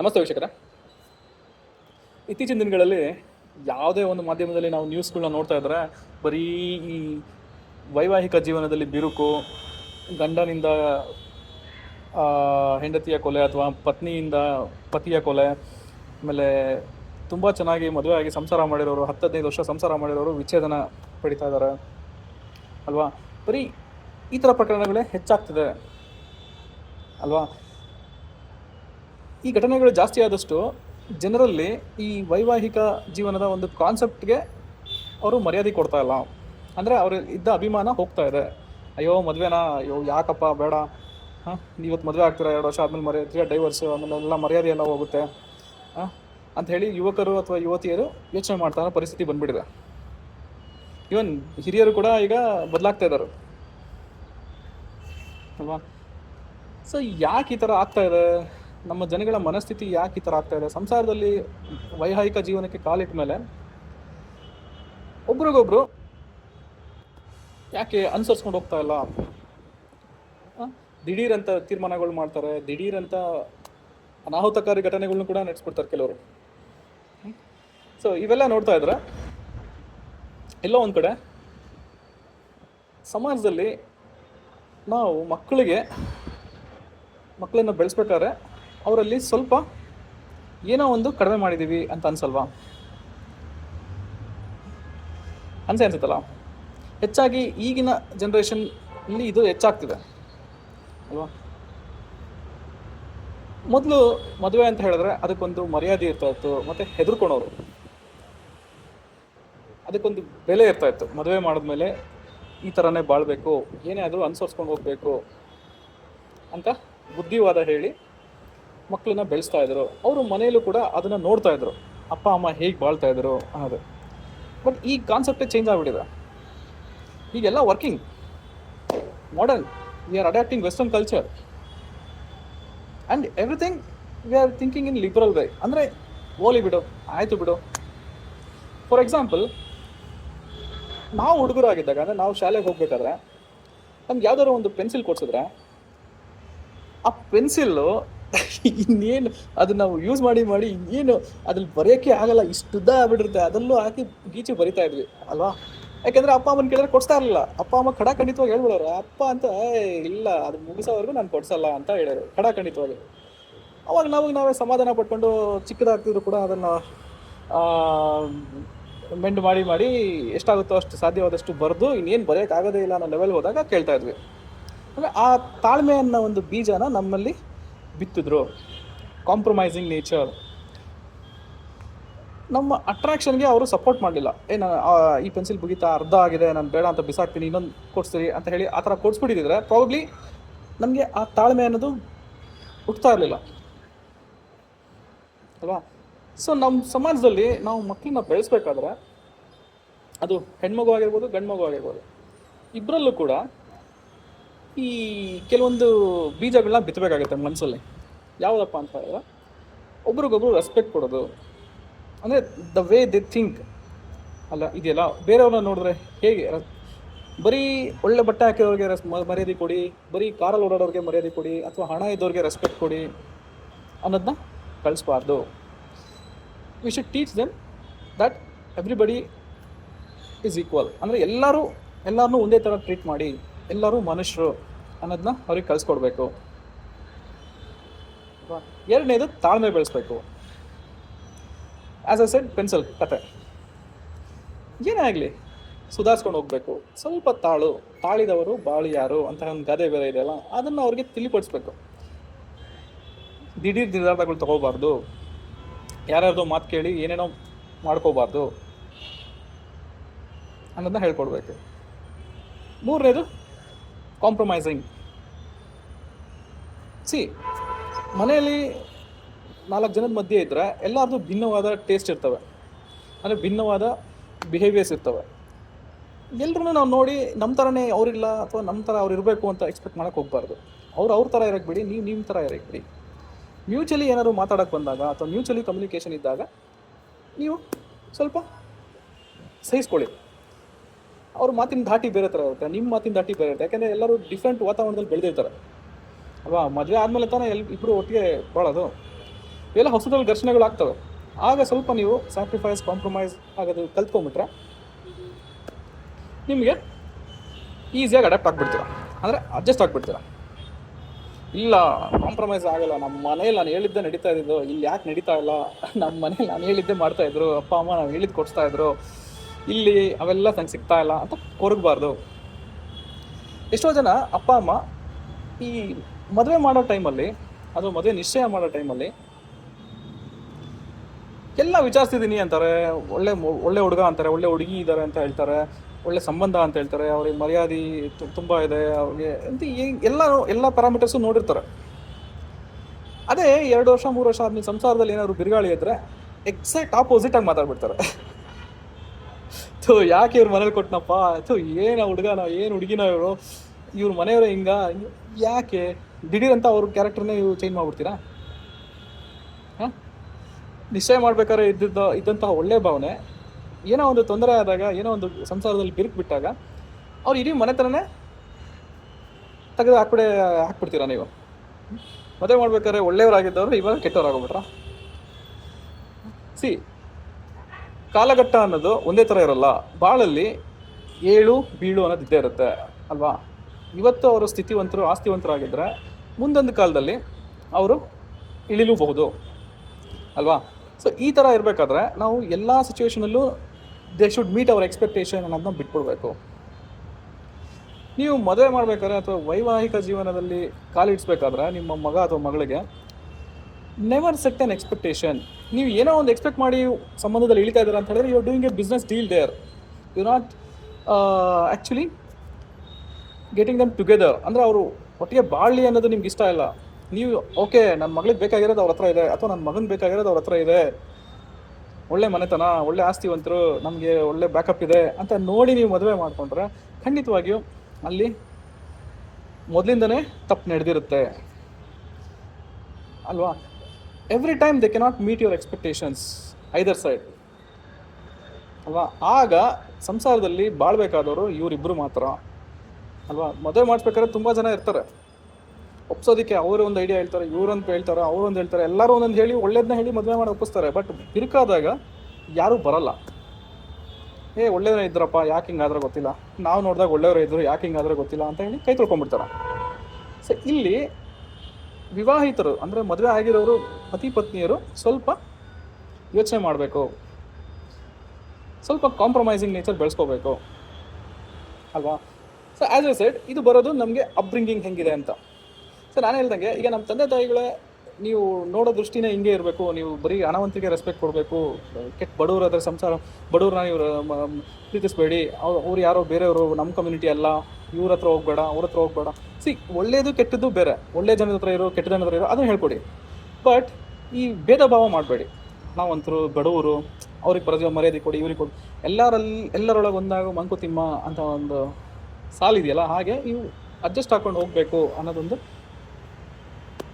ನಮಸ್ತೆ ವೀಕ್ಷಕರ. ಇತ್ತೀಚಿನ ದಿನಗಳಲ್ಲಿ ಯಾವುದೇ ಒಂದು ಮಾಧ್ಯಮದಲ್ಲಿ ನಾವು ನ್ಯೂಸ್ಗಳನ್ನ ನೋಡ್ತಾ ಇದ್ರೆ ಬರೀ ಈ ವೈವಾಹಿಕ ಜೀವನದಲ್ಲಿ ಬಿರುಕು, ಗಂಡನಿಂದ ಹೆಂಡತಿಯ ಕೊಲೆ ಅಥವಾ ಪತ್ನಿಯಿಂದ ಪತಿಯ ಕೊಲೆ, ಆಮೇಲೆ ತುಂಬ ಚೆನ್ನಾಗಿ ಮದುವೆ ಆಗಿ ಸಂಸಾರ ಮಾಡಿರೋರು ಹತ್ತು ಹದಿನೈದು ವರ್ಷ ಸಂಸಾರ ಮಾಡಿರೋರು ವಿಚ್ಛೇದನ ಪಡಿತಾ ಇದ್ದಾರೆ. ಅಲ್ವಾ? ಬರೀ ಈ ಥರ ಪ್ರಕರಣಗಳೇ ಹೆಚ್ಚಾಗ್ತಿದೆ. ಅಲ್ವಾ? ಈ ಘಟನೆಗಳು ಜಾಸ್ತಿ ಆದಷ್ಟು ಜನರಲ್ಲಿ ಈ ವೈವಾಹಿಕ ಜೀವನದ ಒಂದು ಕಾನ್ಸೆಪ್ಟ್ಗೆ ಅವರು ಮರ್ಯಾದೆ ಕೊಡ್ತಾ ಇಲ್ಲ. ಅಂದರೆ ಅವ್ರ ಇದ್ದ ಅಭಿಮಾನ ಹೋಗ್ತಾ ಇದೆ. ಅಯ್ಯೋ, ಮದುವೆನಾ? ಅಯ್ಯೋ, ಯಾಕಪ್ಪ, ಬೇಡ. ಹಾಂ? ಇವತ್ತು ಮದುವೆ ಆಗ್ತೀರಾ? ಎರಡು ವರ್ಷ ಆದಮೇಲೆ ಮರ್ಯಾದೆ ಡೈವರ್ಸು ಆಮೇಲೆ ಎಲ್ಲ ಮರ್ಯಾದೆ ಎಲ್ಲ ಹೋಗುತ್ತೆ. ಹಾಂ? ಅಂತ ಹೇಳಿ ಯುವಕರು ಅಥವಾ ಯುವತಿಯರು ಯೋಚನೆ ಮಾಡ್ತಾ ಪರಿಸ್ಥಿತಿ ಬಂದ್ಬಿಟ್ಟಿದೆ. ಇವನ್ ಹಿರಿಯರು ಕೂಡ ಈಗ ಬದಲಾಗ್ತಾ ಇದ್ದಾರೆ ಅಲ್ವಾ? ಸೊ ಯಾಕೆ ಈ ಥರ ಆಗ್ತಾ ಇದೆ? ನಮ್ಮ ಜನಗಳ ಮನಸ್ಥಿತಿ ಯಾಕೆ ಈ ಥರ ಆಗ್ತಾ ಇದೆ? ಸಂಸಾರದಲ್ಲಿ ವೈವಾಹಿಕ ಜೀವನಕ್ಕೆ ಕಾಲಿಟ್ಟ ಮೇಲೆ ಒಬ್ರಿಗೊಬ್ರು ಯಾಕೆ ಅನುಸರಿಸ್ಕೊಂಡು ಹೋಗ್ತಾ ಇಲ್ಲ? ದಿಢೀರಂತ ತೀರ್ಮಾನಗಳು ಮಾಡ್ತಾರೆ, ದಿಢೀರಂತ ಅನಾಹುತಕಾರಿ ಘಟನೆಗಳನ್ನ ಕೂಡ ನಡೆಸ್ಬಿಡ್ತಾರೆ ಕೆಲವರು. ಸೊ ಇವೆಲ್ಲ ನೋಡ್ತಾ ಇದ್ರೆ ಎಲ್ಲೋ ಒಂದು ಕಡೆ ಸಮಾಜದಲ್ಲಿ ನಾವು ಮಕ್ಕಳಿಗೆ ಮಕ್ಕಳನ್ನು ಬೆಳೆಸ್ಬೇಕಾದ್ರೆ ಅವರಲ್ಲಿ ಸ್ವಲ್ಪ ಏನೋ ಒಂದು ಕಡಿಮೆ ಮಾಡಿದ್ದೀವಿ ಅಂತ ಅನ್ಸಲ್ವಾ? ಅನ್ಸೆ ಅನ್ಸುತ್ತಲ್ಲ? ಹೆಚ್ಚಾಗಿ ಈಗಿನ ಜನ್ರೇಷನ್ ಇಲ್ಲಿ ಇದು ಹೆಚ್ಚಾಗ್ತಿದೆ. ಅಲ್ವಾ? ಮೊದಲು ಮದುವೆ ಅಂತ ಹೇಳಿದ್ರೆ ಅದಕ್ಕೊಂದು ಮರ್ಯಾದೆ ಇರ್ತಾ ಇತ್ತು, ಮತ್ತೆ ಹೆದರ್ಕೊಳೋರು. ಅದಕ್ಕೊಂದು ಬೆಲೆ ಇರ್ತಾ ಇತ್ತು. ಮದುವೆ ಮಾಡಿದ್ಮೇಲೆ ಈ ಥರನೇ ಬಾಳ್ಬೇಕು, ಏನೇ ಆದರೂ ಅನುಸರಿಸ್ಕೊಂಡು ಹೋಗ್ಬೇಕು ಅಂತ ಬುದ್ಧಿವಾದ ಹೇಳಿ ಮಕ್ಕಳನ್ನ ಬೆಳೆಸ್ತಾ ಇದ್ರು. ಅವರು ಮನೆಯಲ್ಲೂ ಕೂಡ ಅದನ್ನ ನೋಡ್ತಾ ಇದ್ರು. ಅಪ್ಪ, ಅಮ್ಮ ಹೇಗೆ ಬಾಳ್ತಾ ಇದ್ರು ಅನ್ನೋದು. ಬಟ್ ಈ ಕಾನ್ಸೆಪ್ಟೇ ಚೇಂಜ್ ಆಗ್ಬಿಟ್ಟಿದೆ. ಈಗೆಲ್ಲ working modern we are adapting western culture and everything we are thinking in liberal way ಅಂದರೆ ಓಲಿ ಬಿಡು, ಆಯಿತು ಬಿಡು. ಫಾರ್ ಎಕ್ಸಾಂಪಲ್ ನಾವು ಹುಡುಗರಾಗಿದ್ದಾಗ, ಅಂದರೆ ನಾವು ಶಾಲೆಗೆ ಹೋಗ್ಬೇಕಾದ್ರೆ, ನಮ್ಗೆ ಯಾವ್ದಾದ್ರು ಒಂದು ಪೆನ್ಸಿಲ್ ಕೊಡ್ಸಿದ್ರೆ, ಆ ಪೆನ್ಸಿಲ್ಲು ಇನ್ನೇನು ಅದು ನಾವು ಯೂಸ್ ಮಾಡಿ ಮಾಡಿ ಇನ್ನೇನು ಅದ್ರಲ್ಲಿ ಬರೆಯೋಕ್ಕೆ ಆಗಲ್ಲ ಇಷ್ಟುದ್ದ ಆಗ್ಬಿಟ್ಟಿರುತ್ತೆ. ಅದಲ್ಲೂ ಹಾಕಿ ಗೀಚಿ ಬರಿತಾ ಇದ್ವಿ ಅಲ್ವಾ? ಯಾಕಂದ್ರೆ ಅಪ್ಪ ಅಮ್ಮನ ಕೇಳಿದ್ರೆ ಕೊಡ್ಸ್ತಾ ಇರಲಿಲ್ಲ. ಅಪ್ಪ ಅಮ್ಮ ಖಡಾಖಂಡಿತವಾಗಿ ಹೇಳ್ಬಿಡೋರು ಅಪ್ಪ ಅಂತ "ಏ, ಇಲ್ಲ ಅದು ಮುಗಿಸೋವರೆಗೂ ನಾನು ಕೊಡ್ಸಲ್ಲ ಅಂತ ಹೇಳೋರು ಖಡಾಖಂಡಿತವಾಗಿ. ಅವಾಗ ನಾವು ನಾವೇ ಸಮಾಧಾನ ಪಟ್ಕೊಂಡು ಚಿಕ್ಕದಾಗ್ತಿದ್ರು ಕೂಡ ಅದನ್ನು ಮೆಂಡ್ ಮಾಡಿ ಮಾಡಿ ಎಷ್ಟಾಗುತ್ತೋ ಅಷ್ಟು ಸಾಧ್ಯವಾದಷ್ಟು ಬರೆದು ಇನ್ನೇನು ಬರೆಯೋಕ್ಕಾಗೋದೇ ಇಲ್ಲ ಅನ್ನೋ ಲೆವೆಲ್ ಹೋದಾಗ ಕೇಳ್ತಾ ಇದ್ವಿ. ಅಂದರೆ ಆ ತಾಳ್ಮೆ ಅನ್ನೋ ಒಂದು ಬೀಜನ ನಮ್ಮಲ್ಲಿ ಬಿತ್ತಿದ್ರು ಕಾಂಪ್ರಮೈಸಿಂಗ್ ನೇಚರ್ ನಮ್ಮ ಅಟ್ರಾಕ್ಷನ್ಗೆ ಅವರು ಸಪೋರ್ಟ್ ಮಾಡಲಿಲ್ಲ. ಏ, ನಾನು ಈ ಪೆನ್ಸಿಲ್ ಬುಗಿತಾ ಅರ್ಧ ಆಗಿದೆ, ನಾನು ಬೇಡ ಅಂತ ಬಿಸಾಕ್ತೀನಿ, ಇನ್ನೊಂದು ಕೊಡ್ಸ್ತೀರಿ ಅಂತ ಹೇಳಿ ಆ ಥರ ಕೊಡ್ಸ್ಬಿಟ್ಟಿದ್ರೆ ಪ್ರಾಬಬ್ಲಿ ನಮಗೆ ಆ ತಾಳ್ಮೆ ಅನ್ನೋದು ಹುಟ್ತಾ ಇರಲಿಲ್ಲ. ಅಲ್ವಾ? ಸೊ ನಮ್ಮ ಸಮಾಜದಲ್ಲಿ ನಾವು ಮಕ್ಕಳನ್ನ ಬೆಳೆಸ್ಬೇಕಾದ್ರೆ ಅದು ಹೆಣ್ಮಗು ಆಗಿರ್ಬೋದು ಗಂಡು ಮಗು ಆಗಿರ್ಬೋದು ಇಬ್ಬರಲ್ಲೂ ಕೂಡ ಈ ಕೆಲವೊಂದು ಬೀಜಗಳನ್ನ ಬಿತ್ತಬೇಕಾಗುತ್ತೆ ಮನಸ್ಸಲ್ಲಿ ಯಾವುದಪ್ಪ ಅಂತ ಹೇಳಿದ್ರೆ, ಒಬ್ರಿಗೊಬ್ರು ರೆಸ್ಪೆಕ್ಟ್ ಕೊಡೋದು. ಅಂದರೆ ದ ವೇ ದಿ ಥಿಂಕ್ ಅಲ್ಲ, ಇದೆಯಲ್ಲ? ಬೇರೆಯವ್ರನ್ನ ನೋಡಿದ್ರೆ ಹೇಗೆ? ಬರೀ ಒಳ್ಳೆ ಬಟ್ಟೆ ಹಾಕಿದವ್ರಿಗೆ ರೆಸ್ ಮರ್ಯಾದೆ ಕೊಡಿ, ಬರೀ ಕಾರಲ್ಲಿ ಓಡಾಡೋರಿಗೆ ಮರ್ಯಾದೆ ಕೊಡಿ, ಅಥವಾ ಹಣ ಇದ್ದವ್ರಿಗೆ ರೆಸ್ಪೆಕ್ಟ್ ಕೊಡಿ ಅನ್ನೋದನ್ನ ಕಳಿಸ್ಬಾರ್ದು. We should teach them that everybody is equal ಅಂದರೆ ಎಲ್ಲರೂ, ಎಲ್ಲರನ್ನೂ ಒಂದೇ ಥರ ಟ್ರೀಟ್ ಮಾಡಿ. ಎಲ್ಲರೂ ಮನುಷ್ಯರು. ಅನ್ನೋದನ್ನ ಅವ್ರಿಗೆ ಕಳಿಸ್ಕೊಡ್ಬೇಕು. ಅಲ್ವಾ? ಎರಡನೇದು ತಾಳ್ಮೆ ಬೆಳೆಸ್ಬೇಕು. ಆ್ಯಸ್ ಅ ಸೆಡ್ ಪೆನ್ಸಿಲ್ ಕತೆ ಏನೇ ಆಗಲಿ, ಸುಧಾರಿಸ್ಕೊಂಡು ಹೋಗಬೇಕು. ಸ್ವಲ್ಪ ತಾಳು, ತಾಳಿದವರು ಬಾಳು ಯಾರು ಅಂತ ಒಂದು ಗಾದೆ ಬೇರೆ ಇದೆಯಲ್ಲ ಅದನ್ನು ಅವ್ರಿಗೆ ತಿಳಿಪಡಿಸ್ಬೇಕು. ದಿಢೀರ್ ನಿರ್ಧಾರಗಳು ತಗೋಬಾರ್ದು. ಯಾರ್ಯಾರ್ದೋ ಮಾತು ಕೇಳಿ ಏನೇನೋ ಮಾಡ್ಕೋಬಾರ್ದು. ಅನ್ನೋದನ್ನ ಹೇಳ್ಕೊಡ್ಬೇಕು. ಮೂರನೇದು ಕಾಂಪ್ರಮೈಸಿಂಗ್ ಸಿ ಮನೆಯಲ್ಲಿ ನಾಲ್ಕು ಜನದ ಮಧ್ಯೆ ಇದ್ದರೆ ಎಲ್ಲರದು ಭಿನ್ನವಾದ ಟೇಸ್ಟ್ ಇರ್ತವೆ. ಅಂದರೆ ಭಿನ್ನವಾದ ಬಿಹೇವಿಯರ್ಸ್ ಇರ್ತವೆ. ಎಲ್ಲರೂ ನಾವು ನೋಡಿ ನಮ್ಮ ಥರನೇ ಅವರಿಲ್ಲ ಅಥವಾ ನಮ್ಮ ಥರ ಅವ್ರು ಇರಬೇಕು ಅಂತ ಎಕ್ಸ್ಪೆಕ್ಟ್ ಮಾಡೋಕ್ಕೆ ಹೋಗ್ಬಾರ್ದು. ಅವ್ರು ಅವ್ರ ಥರ ಇರೋಕ್ಕೆ ಬಿಡಿ, ನೀವು ನಿಮ್ಮ ಥರ ಇರೋಕ್ಕೆ ಬಿಡಿ. ಮ್ಯೂಚುಲಿ ಏನಾದ್ರು ಮಾತಾಡೋಕ್ಕೆ ಬಂದಾಗ ಅಥವಾ ಮ್ಯೂಚುಲಿ ಕಮ್ಯುನಿಕೇಷನ್ ಇದ್ದಾಗ ನೀವು ಸ್ವಲ್ಪ ಸಹಿಸ್ಕೊಳ್ಳಿ. ಅವ್ರ ಮಾತಿನ ಧಾಟಿ ಬೇರೆ ಥರ ಇರುತ್ತೆ ನಿಮ್ಮ ಮಾತಿನ ದಾಟಿ ಬೇರೆ ಇರುತ್ತೆ. ಯಾಕೆಂದರೆ ಎಲ್ಲರೂ ಡಿಫ್ರೆಂಟ್ ವಾತಾವರಣದಲ್ಲಿ ಬೆಳೆದಿರ್ತಾರೆ. ಅಲ್ವಾ? ಮದುವೆ ಆದಮೇಲೆ ತಾನೇ ಎಲ್ ಇಬ್ಬರು ಒಟ್ಟಿಗೆ ಬಾಳೋದು ಎಲ್ಲ ಹೊಸದಲ್ಲಿ ಘರ್ಷಣೆಗಳು ಆಗ್ತವೆ. ಆಗ ಸ್ವಲ್ಪ ನೀವು ಸ್ಯಾಕ್ರಿಫೈಸ್ ಕಾಂಪ್ರಮೈಸ್ ಆಗೋದು ಕಲ್ತ್ಕೊಂಡ್ಬಿಟ್ರೆ ನಿಮಗೆ ಈಸಿಯಾಗಿ ಅಡಾಪ್ಟ್ ಆಗಿಬಿಡ್ತೀರ. ಅಂದರೆ ಅಡ್ಜಸ್ಟ್ ಆಗಿಬಿಡ್ತೀರ. ಇಲ್ಲ ಕಾಂಪ್ರಮೈಸ್ ಆಗಲ್ಲ. ನಮ್ಮ ಮನೇಲಿ ನಾನು ಹೇಳಿದ್ದೆ ನಡೀತಾ ಇದ್ದಿದ್ದು, ಇಲ್ಲಿ ಯಾಕೆ ನಡೀತಾ ಇಲ್ಲ? ನಮ್ಮ ಮನೇಲಿ ನಾನು ಹೇಳಿದ್ದೆ ಮಾಡ್ತಾ ಇದ್ರು. ಅಪ್ಪ, ಅಮ್ಮ, ನಾವು ಹೇಳಿದ್ದು ಕೊಡಿಸ್ತಾ ಇದ್ರು. ಇಲ್ಲಿ ಅವೆಲ್ಲ ನಂಗೆ ಸಿಗ್ತಾ ಇಲ್ಲ ಅಂತ ಕೊರಗಬಾರ್ದು. ಎಷ್ಟೋ ಜನ ಅಪ್ಪ, ಅಮ್ಮ ಈ ಮದುವೆ ಮಾಡೋ ಟೈಮಲ್ಲಿ ಅಥವಾ ಮದುವೆ ನಿಶ್ಚಯ ಮಾಡೋ ಟೈಮಲ್ಲಿ ಎಲ್ಲ ವಿಚಾರಿಸ್ತಿದ್ದೀನಿ ಅಂತಾರೆ. ಒಳ್ಳೆ ಒಳ್ಳೆ ಹುಡುಗ ಅಂತಾರೆ, ಒಳ್ಳೆ ಹುಡುಗಿ ಇದ್ದಾರೆ ಅಂತ ಹೇಳ್ತಾರೆ, ಒಳ್ಳೆ ಸಂಬಂಧ ಅಂತ ಹೇಳ್ತಾರೆ, ಅವ್ರಿಗೆ ಮರ್ಯಾದೆ ತುಂಬ ಇದೆ, ಅವ್ರಿಗೆ ಅಂತ ಎಲ್ಲ ಎಲ್ಲ ಪ್ಯಾರಾಮೀಟರ್ಸು ನೋಡಿರ್ತಾರೆ. ಅದೇ ಎರಡು ವರ್ಷ, ಮೂರು ವರ್ಷ ಆದ್ಮೇಲೆ ಸಂಸಾರದಲ್ಲಿ ಏನಾದ್ರು ಬಿರುಗಾಳಿ ಇದ್ದರೆ ಎಕ್ಸಾಕ್ಟ್ ಆಪೋಸಿಟ್ ಆಗಿ ಮಾತಾಡ್ಬಿಡ್ತಾರೆ. ಥು, ಯಾಕೆ ಇವ್ರ ಮನೇಲಿ ಕೊಟ್ಟನಪ್ಪ ಥು, ಏನು ಹುಡುಗನ ಏನು ಹುಡುಗಿನ ಇವರು ಇವ್ರ ಮನೆಯವರು ಹಿಂಗ? ಯಾಕೆ? ದಿಢೀರ್ ಅಂತ ಅವ್ರ ಕ್ಯಾರೆಕ್ಟರ್ನೇ ನೀವು ಚೇಂಜ್ ಮಾಡ್ಬಿಡ್ತೀರಾ? ಹಾಂ? ನಿಶ್ಚಯ ಮಾಡ್ಬೇಕಾದ್ರೆ ಇದ್ದಿದ್ದ, ಇದ್ದಂತಹ ಒಳ್ಳೆ ಭಾವನೆ. ಏನೋ ಒಂದು ತೊಂದರೆ ಆದಾಗ, ಏನೋ ಒಂದು ಸಂಸಾರದಲ್ಲಿ ಬಿರುಕು ಬಿಟ್ಟಾಗ, ಅವ್ರು ಇಡೀ ಮನೆ ಥರನೇ ತೆಗೆದು ಹಾಕ್ಬಿಡೆ, ಹಾಕ್ಬಿಡ್ತೀರಾ ನೀವು? ಮದುವೆ ಮಾಡ್ಬೇಕಾದ್ರೆ ಒಳ್ಳೆಯವರಾಗಿದ್ದವರು ಇವಾಗ ಕೆಟ್ಟವರಾಗೋಗ್ಬಿಟ್ರಾ? ಸಿ ಕಾಲಘಟ್ಟ ಅನ್ನೋದು ಒಂದೇ ಥರ ಇರಲ್ಲ. ಬಾಳಲ್ಲಿ ಏಳು, ಬೀಳು ಅನ್ನೋದು ಇದ್ದೇ ಇರುತ್ತೆ, ಅಲ್ವಾ? ಇವತ್ತು ಅವರು ಸ್ಥಿತಿವಂತರು ಆಸ್ತಿವಂತರಾಗಿದ್ದರೆ ಮುಂದೊಂದು ಕಾಲದಲ್ಲಿ ಅವರು ಇಳಿಲೂಬಹುದು, ಅಲ್ವಾ? ಸೊ ಈ ಥರ ಇರಬೇಕಾದ್ರೆ ನಾವು ಎಲ್ಲ ಸಿಚುವೇಶನಲ್ಲೂ they should meet our expectation ಅನ್ನೋದನ್ನ ಬಿಟ್ಬಿಡ್ಬೇಕು. ನೀವು ಮದುವೆ ಮಾಡಬೇಕಾದ್ರೆ ಅಥವಾ ವೈವಾಹಿಕ ಜೀವನದಲ್ಲಿ ಕಾಲಿಡಿಸ್ಬೇಕಾದ್ರೆ ನಿಮ್ಮ ಮಗ ಅಥವಾ ಮಗಳಿಗೆ ನೆವರ್ ಸೆಟ್ ಅನ್ ಎಕ್ಸ್ಪೆಕ್ಟೇಷನ್ ನೀವು ಏನೋ ಒಂದು ಎಕ್ಸ್ಪೆಕ್ಟ್ ಮಾಡಿ ಸಂಬಂಧದಲ್ಲಿ ಇಳಿತಾ ಇದ್ದೀರಾ ಅಂತ ಹೇಳಿದ್ರೆ you doing a business deal there you not actually getting them together ಅಂದರೆ ಅವರು ಒಟ್ಟಿಗೆ ಬಾಳಲಿ ಅನ್ನೋದು ನಿಮ್ಗೆ ಇಷ್ಟ ಇಲ್ಲ. ನೀವು ಓಕೆ ನನ್ನ ಮಗಳಿಗೆ ಬೇಕಾಗಿರೋದು ಅವ್ರ ಹತ್ರ ಇದೆ, ಅಥವಾ ನನ್ನ ಮಗನ ಬೇಕಾಗಿರೋದು ಅವ್ರ ಹತ್ರ ಇದೆ. ಒಳ್ಳೆ ಮನೆತನ, ಒಳ್ಳೆ ಆಸ್ತಿವಂತರು, ನಮಗೆ ಒಳ್ಳೆ ಬ್ಯಾಕಪ್ ಇದೆ ಅಂತ ನೋಡಿ ನೀವು ಮದುವೆ ಮಾಡಿಕೊಂಡ್ರೆ ಖಂಡಿತವಾಗಿಯೂ ಅಲ್ಲಿ ಮೊದಲಿಂದನೇ ತಪ್ಪು ನಡೆದಿರುತ್ತೆ. ಅಲ್ವಾ? Every time they cannot meet your expectations either side ಅಲ್ವಾ? ಆಗ ಸಂಸಾರದಲ್ಲಿ ಬಾಳ್ಬೇಕಾದವರು ಇವರಿಬ್ಬರು ಮಾತ್ರ. ಅಲ್ವಾ? ಮದುವೆ ಮಾಡಿಸ್ಬೇಕಾದ್ರೆ ತುಂಬ ಜನ ಇರ್ತಾರೆ. ಒಪ್ಸೋದಕ್ಕೆ ಅವರು ಒಂದು ಐಡಿಯಾ ಹೇಳ್ತಾರೆ ಇವ್ರೊಂದು ಹೇಳ್ತಾರೆ ಅವರೊಂದು ಹೇಳ್ತಾರೆ, ಎಲ್ಲರೂ ಒಂದೊಂದು ಹೇಳಿ ಒಳ್ಳೇದನ್ನ ಹೇಳಿ ಮದುವೆ ಮಾಡಿ ಒಪ್ಪಿಸ್ತಾರೆ. ಬಟ್ ಬಿರುಕಾದಾಗ ಯಾರೂ ಬರಲ್ಲ. ಏ ಒಳ್ಳೇದೇ ಇದ್ರಪ್ಪ, ಯಾಕೆ ಹಿಂಗಾದ್ರೆ ಗೊತ್ತಿಲ್ಲ. ನಾವು ನೋಡಿದಾಗ ಒಳ್ಳೆಯವರೇ ಇದ್ರು, ಯಾಕೆ ಹಿಂಗಾದ್ರೆ ಗೊತ್ತಿಲ್ಲ ಅಂತ ಹೇಳಿ ಕೈ ತೊಳ್ಕೊಂಡ್ಬಿಡ್ತಾರೆ. ಸೊ ಇಲ್ಲಿ ವಿವಾಹಿತರು, ಅಂದರೆ ಮದುವೆ ಆಗಿರೋರು, ಪತಿ ಪತ್ನಿಯರು ಸ್ವಲ್ಪ ಯೋಚನೆ ಮಾಡಬೇಕು. ಸ್ವಲ್ಪ ಕಾಂಪ್ರಮೈಸಿಂಗ್ ನೇಚರ್ ಬೆಳೆಸ್ಕೋಬೇಕು. ಅಲ್ವಾ? ಸೊ ಆ್ಯಸ್ ಎ ಸೆಡ್ ಇದು ಬರೋದು ನಮಗೆ ಅಪ್ಬ್ರಿಂಗಿಂಗ್ ಹೆಂಗಿದೆ ಅಂತ. ಸೊ ನಾನು ಹೇಳ್ದಂಗೆ, ಈಗ ನಮ್ಮ ತಂದೆ ತಾಯಿಗಳೇ ನೀವು ನೋಡೋ ದೃಷ್ಟಿನೇ ಹಿಂಗೆ ಇರಬೇಕು. ನೀವು ಬರೀ ಹಣವಂತಿಗೆ ರೆಸ್ಪೆಕ್ಟ್ ಕೊಡಬೇಕು. ಕೆಟ್ಟ ಬಡವರು ಅದ್ರ ಸಂಸಾರ, ಬಡವ್ರನ್ನ ನೀವು ಪ್ರೀತಿಸಬೇಡಿ. ಅವ್ರು ಅವ್ರು ಯಾರೋ ಬೇರೆಯವರು, ನಮ್ಮ ಕಮ್ಯುನಿಟಿ ಅಲ್ಲ. ಇವ್ರ ಹತ್ರ ಹೋಗ್ಬೇಡ, ಅವ್ರ ಹತ್ರ ಹೋಗ್ಬೇಡ. ಸಿ ಒಳ್ಳೇದು ಕೆಟ್ಟದ್ದು ಬೇರೆ. ಒಳ್ಳೆ ಜನದ ಹತ್ರ ಇರೋ, ಕೆಟ್ಟ ಜನದ ಹತ್ರ ಇರೋ, ಅದನ್ನು ಹೇಳ್ಕೊಡಿ. ಬಟ್ ಈ ಭೇದ ಭಾವ ಮಾಡಬೇಡಿ. ನಾವಂತರು ಬಡವರು, ಅವ್ರಿಗೆ ಪರಜ ಮರ್ಯಾದೆ ಕೊಡಿ, ಇವ್ರಿಗೆ ಕೊಡಿ. ಎಲ್ಲರಲ್ಲಿ, ಎಲ್ಲರೊಳಗೆ ಒಂದಾಗ ಮಂಕುತಿಮ್ಮ ಅಂತ ಒಂದು ಸಾಲಿದೆಯಲ್ಲ ಹಾಗೆ ನೀವು ಅಡ್ಜಸ್ಟ್ ಹಾಕೊಂಡು ಹೋಗಬೇಕು ಅನ್ನೋದೊಂದು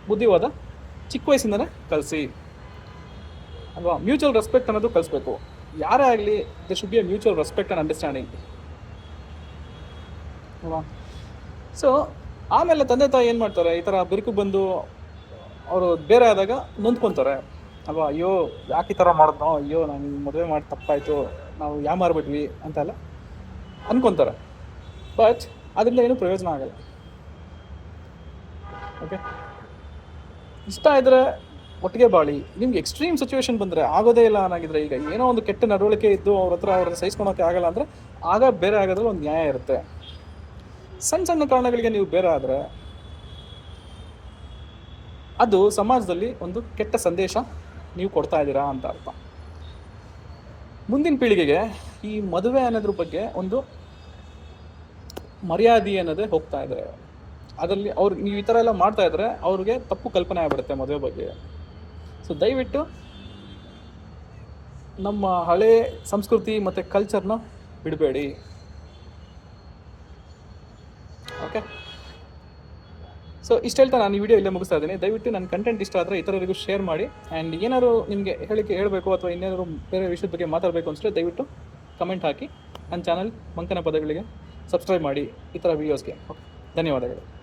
ಬುದ್ಧಿವಾದ ಚಿಕ್ಕ ವಯಸ್ಸಿಂದನೇ ಕಲಿಸಿ. ಅಲ್ವಾ? ಮ್ಯೂಚುವಲ್ ರೆಸ್ಪೆಕ್ಟ್ ಅನ್ನೋದು ಕಲಿಸ್ಬೇಕು. ಯಾರೇ ಆಗಲಿ they should be a mutual respect and understanding ಅಲ್ವಾ? ಸೊ ಆಮೇಲೆ ತಂದೆ ತಾಯಿ ಏನು ಮಾಡ್ತಾರೆ? ಈ ಥರ ಬಿರುಕು ಬಂದು ಅವರು ಬೇರೆ ಆದಾಗ ನೊಂದ್ಕೊತಾರೆ. ಅಲ್ವಾ? ಅಯ್ಯೋ, ಯಾಕೆ ಈ ಥರ ಮಾಡಿದ್ನೋ? ಅಯ್ಯೋ, ನಾನು ಮದುವೆ ಮಾಡಿ ತಪ್ಪಾಯಿತು. ನಾವು ಯಾ ಮಾರ್ಬಿಟ್ವಿ ಅಂತೆಲ್ಲ ಅನ್ಕೊತಾರೆ. ಬಟ್ ಅದರಿಂದ ಏನೂ ಪ್ರಯೋಜನ ಆಗಲ್ಲ. ಓಕೆ ಇಷ್ಟ ಇದ್ರೆ ಒಟ್ಟಿಗೆ ಬಾಳಿ. ನಿಮ್ಗೆ ಎಕ್ಸ್ಟ್ರೀಮ್ ಸಿಚುವೇಶನ್ ಬಂದರೆ ಆಗೋದೇ ಇಲ್ಲ ಅನ್ನಾಗಿದ್ರೆ ಈಗ ಏನೋ ಒಂದು ಕೆಟ್ಟ ನಡವಳಿಕೆ ಇದ್ದು ಅವ್ರ ಹತ್ರ ಅವ್ರನ್ನ ಸಹಿಸ್ಕೊಳಕ್ಕೆ ಆಗಲ್ಲ ಅಂದರೆ ಆಗ ಬೇರೆ ಆಗೋದ್ರಲ್ಲಿ ಒಂದು ನ್ಯಾಯ ಇರುತ್ತೆ. ಸಣ್ಣ ಸಣ್ಣ ಕಾರಣಗಳಿಗೆ ನೀವು ಬೇರೆ ಆದರೆ ಅದು ಸಮಾಜದಲ್ಲಿ ಒಂದು ಕೆಟ್ಟ ಸಂದೇಶ ನೀವು ಕೊಡ್ತಾ ಇದ್ದೀರಾ ಅಂತ ಅರ್ಥ. ಮುಂದಿನ ಪೀಳಿಗೆಗೆ ಈ ಮದುವೆ ಅನ್ನೋದ್ರ ಬಗ್ಗೆ ಒಂದು ಮರ್ಯಾದೆ ಅನ್ನೋದೇ ಹೋಗ್ತಾ ಇದೆ. ಅದರಲ್ಲಿ ಅವ್ರು ನೀವು ಈ ಥರ ಎಲ್ಲ ಮಾಡ್ತಾ ಇದ್ರೆ ಅವ್ರಿಗೆ ತಪ್ಪು ಕಲ್ಪನೆ ಆಗ್ಬಿಡುತ್ತೆ ಮದುವೆ ಬಗ್ಗೆ. ಸೊ ದಯವಿಟ್ಟು ನಮ್ಮ ಹಳೆ ಸಂಸ್ಕೃತಿ ಮತ್ತು ಕಲ್ಚರ್ನ ಬಿಡಬೇಡಿ. ಓಕೆ ಸೊ ಇಷ್ಟ ಹೇಳ್ತಾ ನಾನು ಈ ವಿಡಿಯೋ ಇಲ್ಲೇ ಮುಗಿಸ್ತಾ ಇದ್ದೀನಿ. ದಯವಿಟ್ಟು ನನ್ನ ಕಂಟೆಂಟ್ ಇಷ್ಟ ಆದರೆ ಇತರರಿಗೂ ಶೇರ್ ಮಾಡಿ. ಆ್ಯಂಡ್ ಏನಾದ್ರು ನಿಮಗೆ ಹೇಳಿಕೆ ಹೇಳಬೇಕು ಅಥವಾ ಇನ್ನೇನಾದ್ರು ಬೇರೆ ವಿಷಯದ ಬಗ್ಗೆ ಮಾತಾಡಬೇಕು ಅನಿಸಿದ್ರೆ ದಯವಿಟ್ಟು ಕಮೆಂಟ್ ಹಾಕಿ. ನನ್ನ ಚಾನಲ್ ಮಂಕನ ಪದಗಳಿಗೆ ಸಬ್ಸ್ಕ್ರೈಬ್ ಮಾಡಿ ಈ ಥರ ವೀಡಿಯೋಸ್ಗೆ ಓಕೆ ಧನ್ಯವಾದಗಳು.